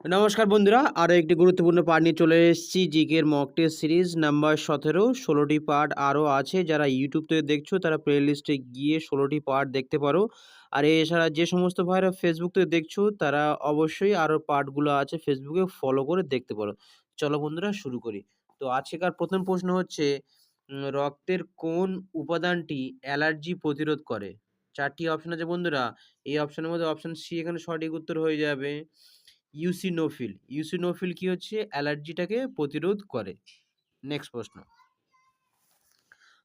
নমস্কার বন্ধুরা, আরও একটি গুরুত্বপূর্ণ পার্ট নিয়ে চলে এসেছি জিকের মক টেস্ট সিরিজ নাম্বার সতেরো, ষোলোটি পার্ট আরও আছে। যারা ইউটিউব থেকে দেখছ, তারা প্লে লিস্টে গিয়ে ষোলোটি পার্ট দেখতে পারো। আর এছাড়া যে সমস্ত ভাইরা ফেসবুক থেকে দেখছ, তারা অবশ্যই আরও পার্টগুলো আছে ফেসবুকে ফলো করে দেখতে পারো। চলো বন্ধুরা, শুরু করি। তো আজকেকার প্রথম প্রশ্ন হচ্ছে রক্তের কোন উপাদানটি অ্যালার্জি প্রতিরোধ করে? চারটি অপশন আছে বন্ধুরা। এই অপশনের মধ্যে অপশন সি এখানে সঠিক উত্তর হয়ে যাবে। ইউসিনোফিল। ইউসিনোফিল কি হচ্ছে? অ্যালার্জিটাকে প্রতিরোধ করে। নেক্সট প্রশ্ন।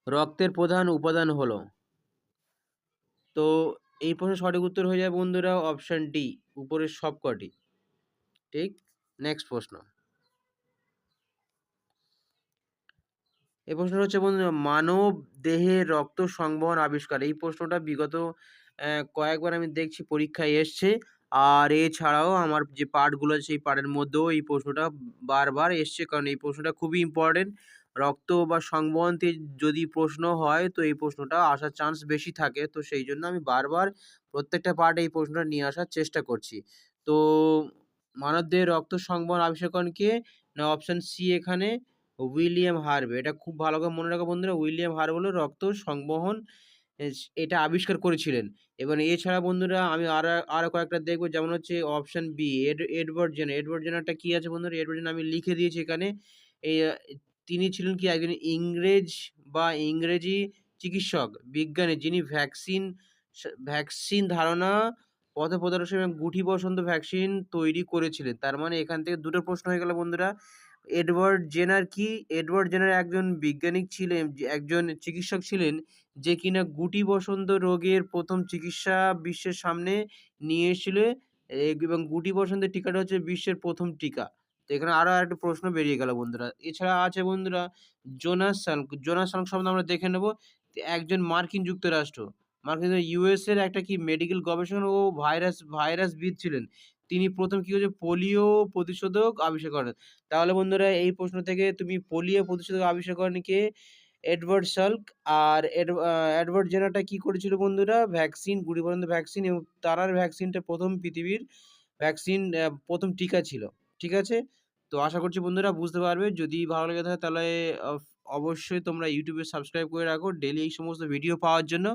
রক্তের প্রধান উপাদান হলো? তো এই প্রশ্নের সঠিক উত্তর হয়ে যায় বন্ধুরা অপশান ডি, উপরের সবকটি। ঠিক? নেক্সট প্রশ্ন। এই প্রশ্নটা হচ্ছে বন্ধুরা, মানব দেহে রক্ত সংবহন আবিষ্কার। এই প্রশ্নটা বিগত কয়েকবার আমি দেখছি, পরীক্ষায় এসছে। আর এছাড়াও আমার যে পার্টগুলো সেই পার্টের মধ্যেও এই প্রশ্নটা বারবার এসছে। কারণ এই প্রশ্নটা খুবই ইম্পর্টেন্ট রক্ত বা সংবহন থেকে যদি প্রশ্ন হয়, তো এই প্রশ্নটা আসার চান্স বেশি থাকে। তো সেই জন্য আমি বারবার প্রত্যেকটা পার্টে এই প্রশ্নটা নিয়ে আসার চেষ্টা করছি। তো মানবদেহের রক্ত সংবহন আবিষ্কার করেন কে? না অপশান সি এখানে, উইলিয়াম হার্ভে। এটা খুব ভালো করে মনে রাখো বন্ধুরা, উইলিয়াম হার্ভ হলো রক্ত সংবহন এটা আবিষ্কার করেছিলেন। এবং এছাড়া বন্ধুরা আমি আরও আরও কয়েকটা দেখব। যেমন হচ্ছে option B Ed Edward Jenner Edward জেনারটা কি আছে বন্ধুরা? এডওয়ার্ড জেনার আমি লিখে দিয়েছি এখানে। এই তিনি ছিলেন কি একজন ইংরেজ বা ইংরেজি চিকিৎসক, বিজ্ঞানী যিনি ভ্যাকসিন ভ্যাকসিন ধারণা, পথপ্রদর্শন এবং গুটি বসন্ত ভ্যাকসিন তৈরি করেছিলেন। তার মানে এখান থেকে দুটো প্রশ্ন হয়ে গেল বন্ধুরা। এডওয়ার্ড জেনার কি? এডওয়ার্ড জেনার একজন বিজ্ঞানিক ছিলেন একজন চিকিৎসক ছিলেন, যে কিনা গুটি বসন্ত রোগের প্রথম চিকিৎসা বিশ্বের সামনে নিয়ে এসেছিল এবং গুটি বসন্তের টিকাটা হচ্ছে বিশ্বের প্রথম টিকা। তো এখানে আরও একটা প্রশ্ন বেরিয়ে গেল বন্ধুরা। এছাড়া আছে বন্ধুরা, জোনাস সাল্ক জোনাস সাল্ক সম্বন্ধে আমরা দেখে নেব একজন মার্কিন যুক্তরাষ্ট্র, মার্কিন ইউএস এর একটা কি মেডিকেল গবেষণা ও ভাইরাস, ভাইরাসবিদ ছিলেন। তিনি প্রথম কি হচ্ছে পোলিও প্রতিষেধক আবিষ্কার করেন। তাহলে বন্ধুরা, এই প্রশ্ন থেকে তুমি পোলিও প্রতিষেধক আবিষ্কার করেন কে? এডওয়ার্ড সাল্ক আর এডওয়ার্ড জেনারটা কি করেছিল বন্ধুরা? ভ্যাকসিন গুড়ি পর্যন্ত ভ্যাকসিন এবং তারার ভ্যাকসিনটা প্রথম পৃথিবীর ভ্যাকসিন প্রথম টিকা ছিল। ঠিক আছে? তো আশা করছি বন্ধুরা বুঝতে পারবে। যদি ভালো লেগে থাকে তাহলে অবশ্যই তোমরা ইউটিউবে সাবস্ক্রাইব করে রাখো। ডেলি এই সমস্ত ভিডিও পাওয়ার জন্য।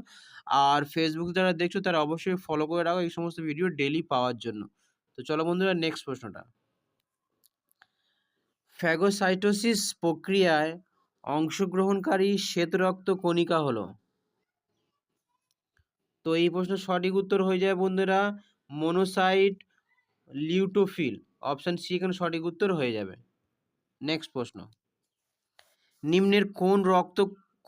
আর ফেসবুক যারা দেখছ তারা অবশ্যই ফলো করে রাখো এই সমস্ত ভিডিও ডেলি পাওয়ার জন্য। তো চলো বন্ধুরা নেক্সট প্রশ্নটা। ফ্যাগোসাইটোসিস প্রক্রিয়ায় অংশগ্রহণকারী শ্বেতরক্ত কণিকা হলো। তো এই প্রশ্নের সঠিক উত্তর হয়ে যায় বন্ধুরা মনোসাইট লিউটোফিল অপশন সি এখানে সঠিক উত্তর হয়ে যাবে। নেক্সট প্রশ্ন। নিম্নের কোন রক্ত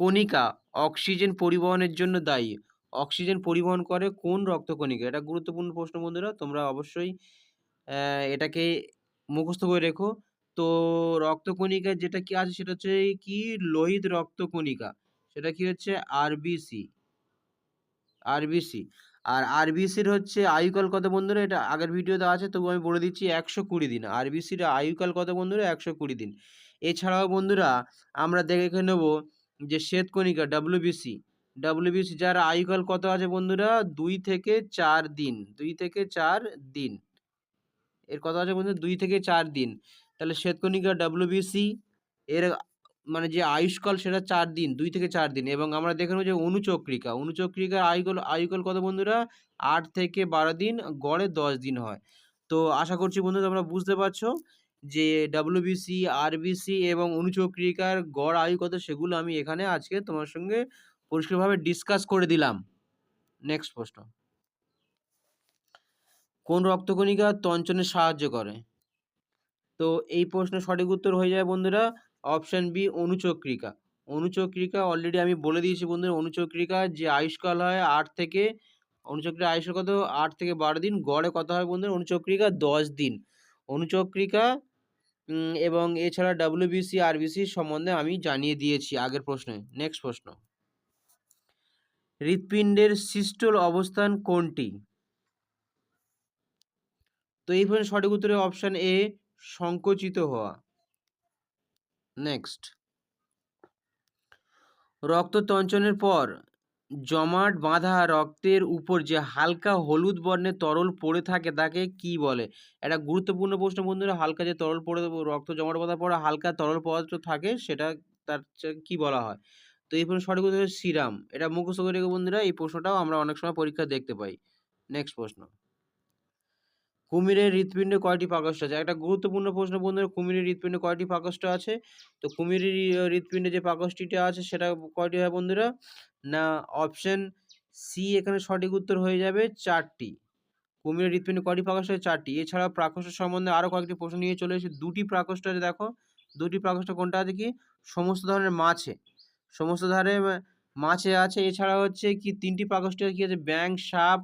কণিকা অক্সিজেন পরিবহনের জন্য দায়ী? অক্সিজেন পরিবহন করে কোন রক্ত কণিকা? এটা গুরুত্বপূর্ণ প্রশ্ন বন্ধুরা, তোমরা অবশ্যই এটাকে মুখস্থ করে রেখো। তো রক্তকণিকা যেটা কি আছে সেটা হচ্ছে কি? লোহিত রক্তকণিকা। সেটা কি হচ্ছে? আরবিসি আরবিসি আর আরবিসির হচ্ছে আয়ুকাল কত বন্ধুরা? এটা আগের ভিডিওতে আছে, তবু আমি বলে দিচ্ছি একশো কুড়ি দিন। আরবিসির আয়ুকাল কত বন্ধুরা? একশো কুড়ি দিন। এছাড়াও বন্ধুরা, আমরা দেখে নেব যে শ্বেতকণিকা ডাব্লিউবিসি ডাব্লিউবিসি যার আয়ুকাল কত আছে বন্ধুরা? দুই থেকে চার দিন। দুই থেকে চার দিন। এর কথা আছে বন্ধু দুই থেকে চার দিন। তাহলে শ্বেতকণিকা ডাব্লিউবিসি এর মানে যে আয়ুষ্কাল সেটা চার দিন, দুই থেকে চার দিন এবং আমরা দেখে নেব যে অনুচক্রিকা অনুচক্রিকার আয়ুকাল আয়ুকাল কত বন্ধুরা? আট থেকে বারো দিন, গড়ে দশ দিন হয়। তো আশা করছি বন্ধু তোমরা বুঝতে পারছ যে ডাব্লিউবিসি আরবিসি এবং অনুচক্রিকার গড় আয়ু কত সেগুলো আমি এখানে আজকে তোমার সঙ্গে পরিষ্কারভাবে ডিসকাস করে দিলাম। নেক্সট প্রশ্ন। কোন রক্তকণিকা তঞ্চনে সাহায্য করে? তো এই প্রশ্নের সঠিক উত্তর হয়ে যায় বন্ধুরা অপশান বি অনুচক্রিকা। অনুচক্রিকা অলরেডি আমি বলে দিয়েছি বন্ধুরা, অনুচক্রিকা যে আয়ুষ্কাল হয় আট থেকে, অনুচক্রিকা আয়ুষ্কাল কত? আট থেকে বারো দিন, গড়ে কত হয় বন্ধুরা? অনুচক্রিকা দশ দিন। অনুচক্রিকা এবং এছাড়া ডাব্লিউবিসি আরবিসি সম্বন্ধে আমি জানিয়ে দিয়েছি আগের প্রশ্নে। নেক্সট প্রশ্ন। হৃৎপিণ্ডের সিস্টল অবস্থান কোনটি? তো এই প্রশ্নের সঠিক উত্তরের অপশন এ সংকুচিত হওয়া। নেক্সট রক্ত তঞ্চনের পর জমাট বাঁধা রক্তের উপর যে হালকা হলুদ বর্ণের তরল পড়ে থাকে তাকে কি বলে? একটা গুরুত্বপূর্ণ প্রশ্ন বন্ধুরা, হালকা যে তরল পড়ে, রক্ত জমাট বাঁধার পরে হালকা তরল পদার্থ থাকে, সেটা তার কি বলা হয়? তো এই প্রশ্ন সঠিক উত্তর সিরাম। এটা মুখস্থ করে বন্ধুরা, এই প্রশ্নটাও আমরা অনেক সময় পরীক্ষা দেখতে পাই। নেক্সট প্রশ্ন। কুমিরের হৃৎপিণ্ডে কয়টি পাকস্থ আছে? একটা গুরুত্বপূর্ণ প্রশ্ন বন্ধুরা, কুমিরের হৃৎপিণ্ডে কয়টি পাকস্থ আছে? তো কুমিরের হৃৎপিণ্ডে যে পাকস্থিটা আছে সেটা কয়টি হয় বন্ধুরা? না অপশন সি এখানে সঠিক উত্তর হয়ে যাবে চারটি। কুমিরের হৃৎপিণ্ডে কয়টি পাকস্থ আছে? চারটি। এছাড়াও প্রাকস্থ সম্বন্ধে আরও কয়েকটি প্রশ্ন নিয়ে চলে এসেছে। দুটি প্রাকস্থ আছে, দেখো। দুটি প্রাকস্থ কোনটা আছে কি? সমস্ত ধরনের মাছে। সমস্ত ধরনের মাছে আছে। এছাড়া হচ্ছে কি? তিনটি প্রাকস্থ কি আছে? ব্যাং সাপ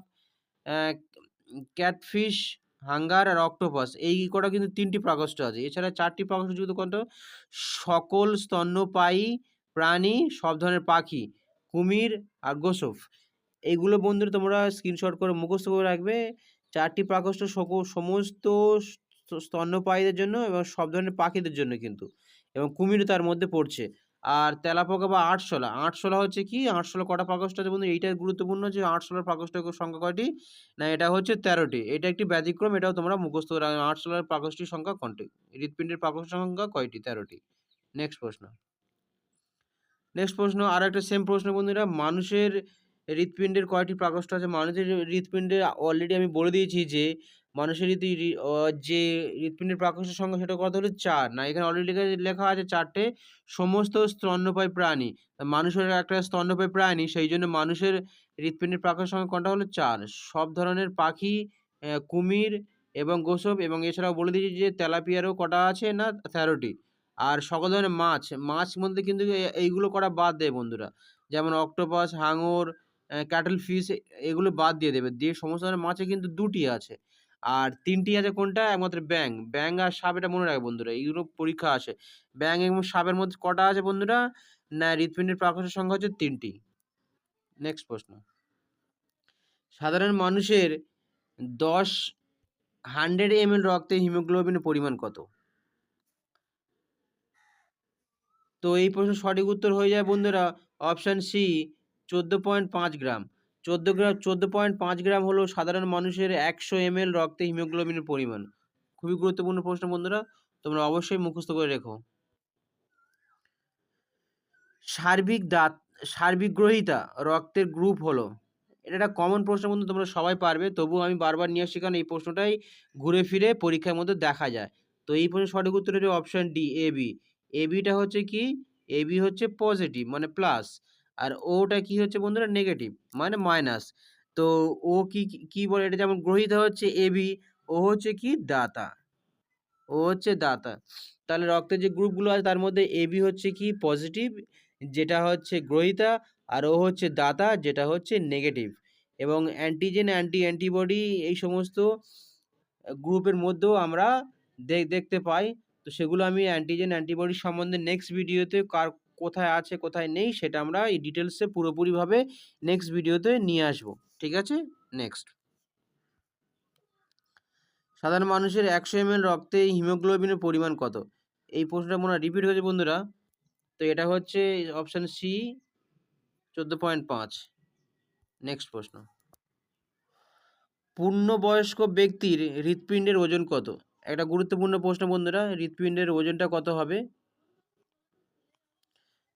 ক্যাটফিশ হাঙ্গার আর অক্টোপাস, এই কটা কিন্তু তিনটি প্রাকষ্ট আছে। এছাড়া চারটি প্রাকষ্ট যুক্ত কোনটা সকল স্তন্যপায়ী প্রাণী, সব ধরনের পাখি, কুমির আর গোসফ এইগুলো বন্ধুরা তোমরা স্ক্রিনশট করে মুখস্থ করে রাখবে। চারটি সকল সমস্ত স্তন্যপায়ীদের জন্য এবং সব ধরনের পাখিদের জন্য কিন্তু, এবং কুমিরও তার মধ্যে পড়ছে। আর তেলাপোকা বা আটশোলা। আটশোলা হচ্ছে কি? আটশোলা কটা পাকষ্ট আছে বন্ধু? এইটা গুরুত্বপূর্ণ যে আটশোলার পাকষ্ট সংখ্যা কয়টি? না, এটা হচ্ছে তেরোটি। এটা একটি ব্যতিক্রম, এটাও তোমরা মুখস্থ রাখবে। আটশোলার পাকষ্টির সংখ্যা কোনটি? হৃৎপিণ্ডের পাকষ্ঠ সংখ্যা কয়টি? তেরোটি। নেক্সট প্রশ্ন। নেক্সট প্রশ্ন আর একটা সেম প্রশ্ন বন্ধুরা। মানুষের হৃৎপিণ্ডের কয়টি প্রাকষ্ট আছে? মানুষের হৃৎপিণ্ডে অলরেডি আমি বলে দিয়েছি যে মানুষের হৃ- যে হৃৎপিণ্ডের প্রাকষ্টের সংখ্যা সেটা কত হলো চার। না, এখানে অলরেডি লেখা আছে চারটে সমস্ত স্তন্যপায়ী প্রাণী। মানুষের একটা স্তন্যপায়ী প্রাণী, সেই জন্য মানুষের হৃৎপিণ্ডের প্রাকষ্টের সংখ্যা কোনটা হলো চার। সব ধরনের পাখি কুমির এবং গোসব এবং এছাড়াও বলে দিয়েছি যে তেলাপিয়ারও কটা আছে না, তেরোটি। আর সকল ধরনের মাছ মাছ মধ্যে কিন্তু এইগুলো করা বাদ দেয় বন্ধুরা। যেমন অক্টোপাস, হাঙর ক্যাটল ফিশ এগুলো বাদ দিয়ে দেবে। দিয়ে সমস্ত ধরনের মাছে কিন্তু দুটি আছে। আর তিনটি আছে কোনটা? একমাত্র ব্যাং ব্যাং আর সাপ এটা মনে রাখে বন্ধুরা, এইগুলো পরীক্ষা আসে। ব্যাং এবং সাপের মধ্যে কটা আছে বন্ধুরা? না, হৃৎপিণ্ডের প্রাকৃতিক সংখ্যা হচ্ছে তিনটি। নেক্সট প্রশ্ন। সাধারণ মানুষের দশ হান্ড্রেড এম এল রক্তে হিমোগ্লোবিনের পরিমাণ কত? তো এই প্রশ্ন সঠিক উত্তর হয়ে যায় বন্ধুরা, অপশান সি, চোদ্দ পয়েন্ট পাঁচ গ্রাম। চোদ্দ গ্রাম, চোদ্দ পয়েন্ট পাঁচ গ্রাম হলো সাধারণ মানুষের একশো এম এল রক্তে হিমোগ্লোবিনের পরিমাণ। খুবই গুরুত্বপূর্ণ প্রশ্ন বন্ধুরা, তোমরা অবশ্যই মুখস্থ করে রেখো। সার্বিক দাঁত, সার্বিক গ্রহিতা রক্তের গ্রুপ হলো। এটা একটা কমন প্রশ্ন বন্ধু, তোমরা সবাই পারবে। তবুও আমি বারবার নিয়ে আসছি কারণ এই প্রশ্নটাই ঘুরে ফিরে পরীক্ষার মধ্যে দেখা যায়। তো এই প্রশ্নের সঠিক উত্তর হচ্ছে option D A B A হচ্ছে কি? এ বি হচ্ছে পজিটিভ মানে প্লাস আর ওটা কি হচ্ছে বন্ধুরা? নেগেটিভ মানে মাইনাস তো ও কি কি বলে? এটা যেমন গ্রহিতা হচ্ছে এ বি ও হচ্ছে কি? দাতা। ও হচ্ছে দাতা। তাহলে রক্তের যে গ্রুপগুলো আছে, তার মধ্যে এ বি হচ্ছে কি? পজিটিভ যেটা হচ্ছে গ্রহিতা, আর ও হচ্ছে দাতা, যেটা হচ্ছে নেগেটিভ এবং অ্যান্টিজেন অ্যান্টি অ্যান্টিবডি এই সমস্ত গ্রুপের মধ্যেও আমরা দেখতে পাই। তো সেগুলো আমি অ্যান্টিজেন অ্যান্টিবডি সম্বন্ধে নেক্সট ভিডিওতে কার কোথায় আছে, কোথায় নেই, সেটা আমরা এই ডিটেলসে পুরোপুরিভাবে নেক্সট ভিডিওতে নিয়ে আসব। ঠিক আছে? নেক্সট সাধারণ মানুষের একশো এম রক্তে হিমোগ্লোবিনের পরিমাণ কত? এই প্রশ্নটা মনে হয় রিপিট হয়েছে বন্ধুরা। তো এটা হচ্ছে অপশান সি চোদ্দ পয়েন্ট পাঁচ। নেক্সট প্রশ্ন। পূর্ণবয়স্ক ব্যক্তির হৃৎপিণ্ডের ওজন কত? একটা গুরুত্বপূর্ণ প্রশ্ন বন্ধুরা, হৃৎপিণ্ডের ওজনটা কত হবে?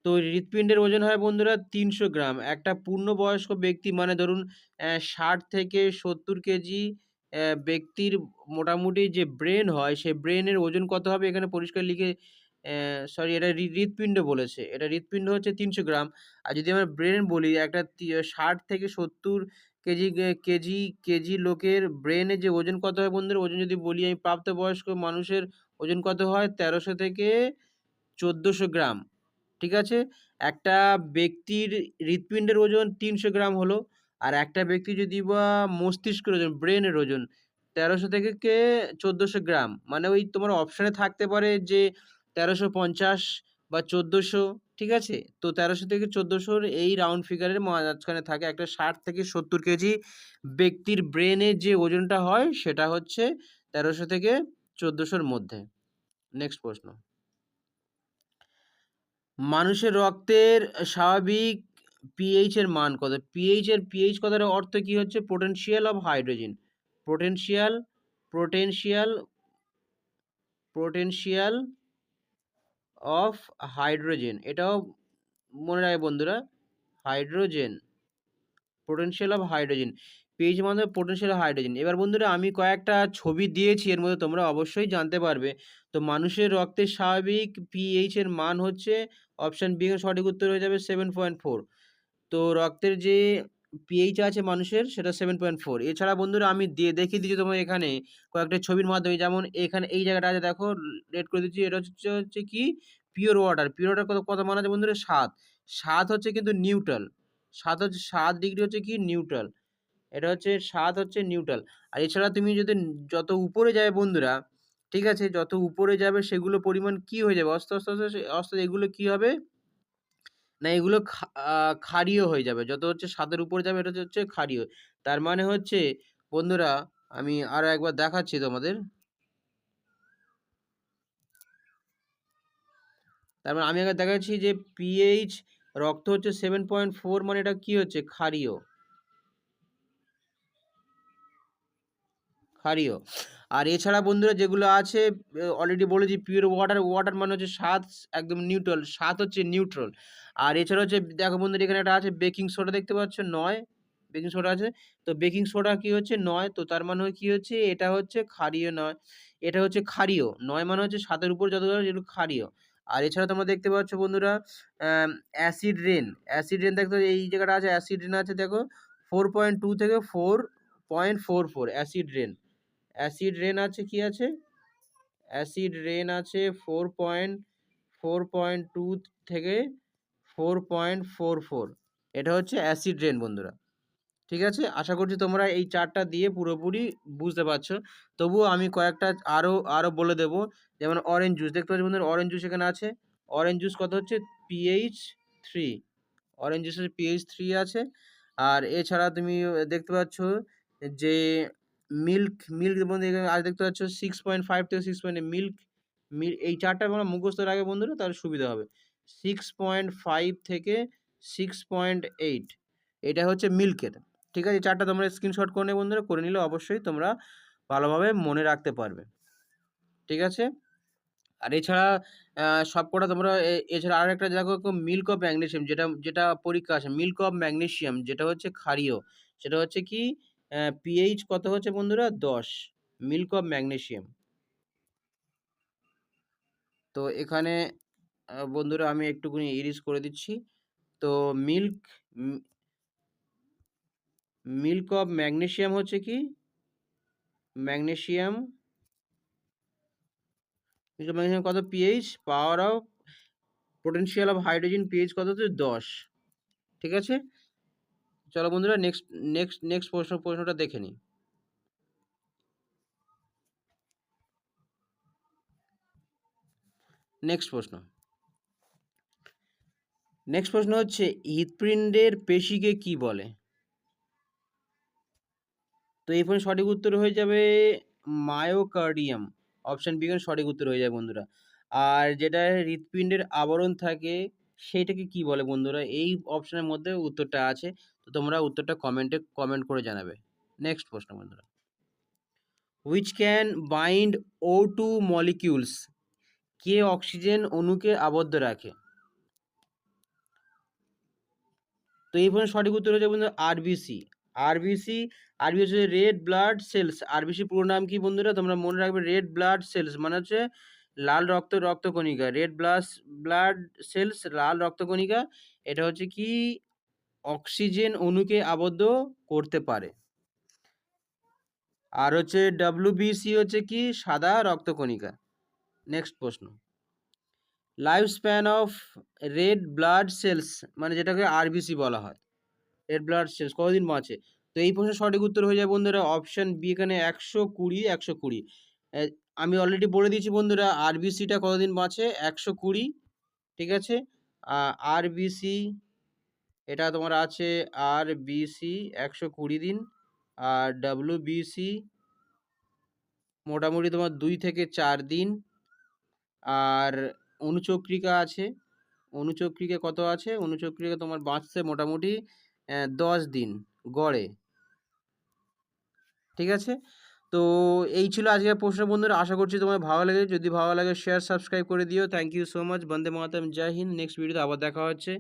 তো হৃৎপিণ্ডের ওজন হয় বন্ধুরা তিনশো গ্রাম। একটা পূর্ণবয়স্ক ব্যক্তি মানে ধরুন ষাট থেকে সত্তর কেজি ব্যক্তির মোটামুটি যে ব্রেন হয়, সেই ব্রেনের ওজন কত হবে এখানে পরিষ্কার লিখে সরি, এটা হৃৎপিণ্ড বলেছে। এটা হৃৎপিণ্ড হচ্ছে তিনশো গ্রাম। আর যদি আমরা ব্রেন বলি, একটা ষাট থেকে সত্তর কেজি কেজি কেজি লোকের ব্রেনের যে ওজন কত হয় বন্ধুরা, ওজন যদি বলি আমি প্রাপ্তবয়স্ক মানুষের ওজন কত হয়? তেরোশো থেকে চোদ্দোশো গ্রাম। ঠিক আছে? একটা ব্যক্তির হৃৎপিণ্ডের ওজন তিনশো গ্রাম হলো আর একটা ব্যক্তি যদি বা মস্তিষ্কের ওজন, ব্রেনের ওজন তেরোশো থেকে কে চোদ্দোশো গ্রাম। মানে ওই তোমার অপশানে থাকতে পারে যে তেরোশো পঞ্চাশ বা চোদ্দোশো, ঠিক আছে? তো তেরোশো থেকে চোদ্দোশোর এই রাউন্ড ফিগারের মাঝখানে থাকে একটা ষাট থেকে সত্তর কেজি ব্যক্তির ব্রেনে যে ওজনটা হয় সেটা হচ্ছে তেরোশো থেকে চোদ্দোশোর মধ্যে। নেক্সট প্রশ্ন। মানুষের রক্তের স্বাভাবিক পিএইচ এর মান কত? পিএইচ এর পিএইচ কথার অর্থ কি হচ্ছে? Potential of hydrogen potential potential potential of hydrogen এটাও মনে রাখবে বন্ধুরা হাইড্রোজেন পোটেনশিয়াল অফ হাইড্রোজেন পেজ মানে পোটেনশিয়াল হাইড্রোজেন এবার বন্ধুরা, আমি কয়েকটা ছবি দিয়েছি, এর মধ্যে তোমরা অবশ্যই জানতে পারবে। তো মানুষের রক্তের স্বাভাবিক পিএইচ এর মান হচ্ছে অপশান বি সঠিক উত্তর হয়ে যাবে সেভেন পয়েন্ট ফোর তো রক্তের যে পিএইচ আছে মানুষের, সেটা সেভেন পয়েন্ট ফোর এছাড়া বন্ধুরা আমি দিয়ে দেখিয়ে দিচ্ছি তোমার এখানে কয়েকটা ছবির মাধ্যমে। যেমন এখানে এই জায়গাটা আছে, দেখো রেড করে দিচ্ছি। এটা হচ্ছে হচ্ছে কি? পিওর ওয়াটার পিওর ওয়াটার কত কত মান আছে বন্ধুরা? সাত। সাত হচ্ছে কিন্তু নিউট্রাল সাত হচ্ছে, সাত ডিগ্রি হচ্ছে কি? নিউট্রাল এটা হচ্ছে, সাত হচ্ছে নিউট্রাল আর এছাড়া তুমি যদি যত উপরে যাবে বন্ধুরা ঠিক আছে, যত উপরে যাবে সেগুলো পরিমাণ কি হয়ে যাবে? আস্তে আস্তে আস্তে আস্তে এগুলো কি হবে? না, এগুলো ক্ষারীয় হয়ে যাবে। যত হচ্ছে সাদের উপরে যাবে, এটা হচ্ছে ক্ষারীয়। তার মানে হচ্ছে, বন্ধুরা, আমি আরও একবার দেখাচ্ছি তোমাদের। তারপর আমি একবার দেখাচ্ছি যে পিএইচ রক্ত হচ্ছে সেভেন পয়েন্ট ফোর মানে এটা কি হচ্ছে? ক্ষারীয়। ক্ষারীয়। আর এছাড়া বন্ধুরা যেগুলো আছে অলরেডি বলেছি পিওর ওয়াটার ওয়াটার মানে হচ্ছে স্বাদ, একদম নিউট্রাল স্বাদ হচ্ছে নিউট্রাল আর এছাড়া হচ্ছে, দেখো বন্ধুরা, এখানে একটা আছে বেকিং সোডা দেখতে পাচ্ছ? নয় বেকিং সোডা আছে। তো বেকিং সোডা কি হচ্ছে? নয়, তো তার মানে কি হচ্ছে? এটা হচ্ছে ক্ষারীয় নয়। এটা হচ্ছে ক্ষারীয়। নয় মানে হচ্ছে সাতের উপর যত যেগুলো ক্ষারীয়। আর এছাড়া তোমরা দেখতে পাচ্ছ বন্ধুরা অ্যাসিড রেন অ্যাসিড রেন দেখতে এই জায়গাটা আছে অ্যাসিড রেন আছে, দেখো ফোর পয়েন্ট টু থেকে four point four four acid rain acid rain আছে কি আছে? অ্যাসিড রেন আছে four point four point two থেকে ফোর পয়েন্ট ফোর ফোর। এটা হচ্ছে অ্যাসিড রেন বন্ধুরা। ঠিক আছে? আশা করছি তোমরা এই চারটা দিয়ে পুরোপুরি বুঝতে পারছ। তবুও আমি কয়েকটা আরও আরও বলে দেবো। যেমন অরেঞ্জ জুস দেখতে পাচ্ছি বন্ধুরা? অরেঞ্জ জুস এখানে আছে। অরেঞ্জ জুস কত হচ্ছে? পিএইচ থ্রি অরেঞ্জ জুসের পিএইচ থ্রি আছে। আর এছাড়া তুমি দেখতে পাচ্ছ যে মিল্ক মিল্ক বন্ধু এখানে আজ দেখতে পাচ্ছ সিক্স পয়েন্ট ফাইভ থেকে সিক্স পয়েন্ট মিল্ক মিল এই চারটা আমরা মুখস্থ রাখে বন্ধুরা তাহলে সুবিধা হবে। সিক্স পয়েন্ট ফাইভ থেকে সিক্স পয়েন্ট এইট এটা হচ্ছে মিল্কের ঠিক আছে? চারটা তোমরা স্ক্রিনশট করে নেবে বন্ধুরা, করে নিলে অবশ্যই তোমরা ভালোভাবে মনে রাখতে পারবে, ঠিক আছে? আর এছাড়া সব কটা তোমরা এছাড়া আর একটা দেখো মিল্ক অফ ম্যাগনেশিয়াম যেটা যেটা পরীক্ষা আছে, মিল্ক অফ ম্যাগনেশিয়াম যেটা হচ্ছে ক্ষারীয়, সেটা হচ্ছে কি? পিএইচ কত হচ্ছে বন্ধুরা? দশ। মিল্ক অফ ম্যাগনেশিয়াম তো এখানে বন্ধুরা আমি একটুখানি ইরিজ করে দিচ্ছি। তো মিল্ক মিল্ক অফ ম্যাগনেশিয়াম হচ্ছে কি? ম্যাগনেশিয়াম ম্যাগনেশিয়াম কত? PH power of potential of hydrogen pH কত হচ্ছে? দশ। ঠিক আছে? চলো বন্ধুরা নেক্সট নেক্সট নেক্সট প্রশ্ন, প্রশ্নটা দেখে নিই। নেক্সট প্রশ্ন। নেক্সট প্রশ্ন হচ্ছে, হৃৎপিণ্ডের পেশিকে কি বলে? তো এই ফোনের সঠিক উত্তর হয়ে যাবে মায়োকার্ডিয়াম অপশান বি সঠিক উত্তর হয়ে যায় বন্ধুরা। আর যেটা হৃৎপিণ্ডের আবরণ থাকে সেইটাকে কি বলে বন্ধুরা? এই অপশানের মধ্যে উত্তরটা আছে। তো তোমরা উত্তরটা কমেন্টে কমেন্ট করে জানাবে। নেক্সট প্রশ্ন বন্ধুরা। Which can bind O two molecules K oxygen অণুকে আবদ্ধ রাখে। তো এই ফোনের সঠিক উত্তর হচ্ছে বন্ধুরা আরবিসি আরবিসি আরবিসি হচ্ছে রেড ব্লাড সেলস আরবিসি পুরো নাম কি বন্ধুরা? তোমরা মনে রাখবে রেড ব্লাড সেলস মানে হচ্ছে লাল রক্ত, রক্তকণিকা। রেড ব্লাড ব্লাড সেলস লাল রক্তকণিকা। এটা হচ্ছে কি? অক্সিজেন অণুকে আবদ্ধ করতে পারে। আর হচ্ছে ডাব্লিউবিসি হচ্ছে কি? সাদা রক্তকণিকা। নেক্সট প্রশ্ন। Life span of red blood cells মানে যেটাকে আরবিসি বলা হয়। রেড ব্লাড সেলস কতদিন বাঁচে? তো এই প্রশ্নের সঠিক উত্তর হয়ে যায় বন্ধুরা অপশান বি এখানে একশো কুড়ি একশো কুড়ি। আমি অলরেডি বলে দিয়েছি বন্ধুরা আরবিসিটা কতদিন বাঁচে? একশো কুড়ি, ঠিক আছে? আরবিসি এটা তোমার আছে আর বিসি একশো কুড়ি দিন। আর ডাব্লু বিসি মোটামুটি তোমার দুই থেকে চার দিন। আর অনুচক্রিকা আছে। অনুচক্রিকা কত আছে? অনুচক্রিকা তোমার বাঁচতে মোটামুটি দশ দিন গড়ে। ঠিক আছে? তো এই ছিল আজকের প্রশ্ন বন্ধুরা। আশা করছি তোমার ভালো লাগে যদি ভালো লাগে শেয়ার সাবস্ক্রাইব করে দিও। থ্যাংক ইউ সো মাচ বন্দে মাতাম জয় হিন্দ। নেক্সট ভিডিওতে আবার দেখা হচ্ছে।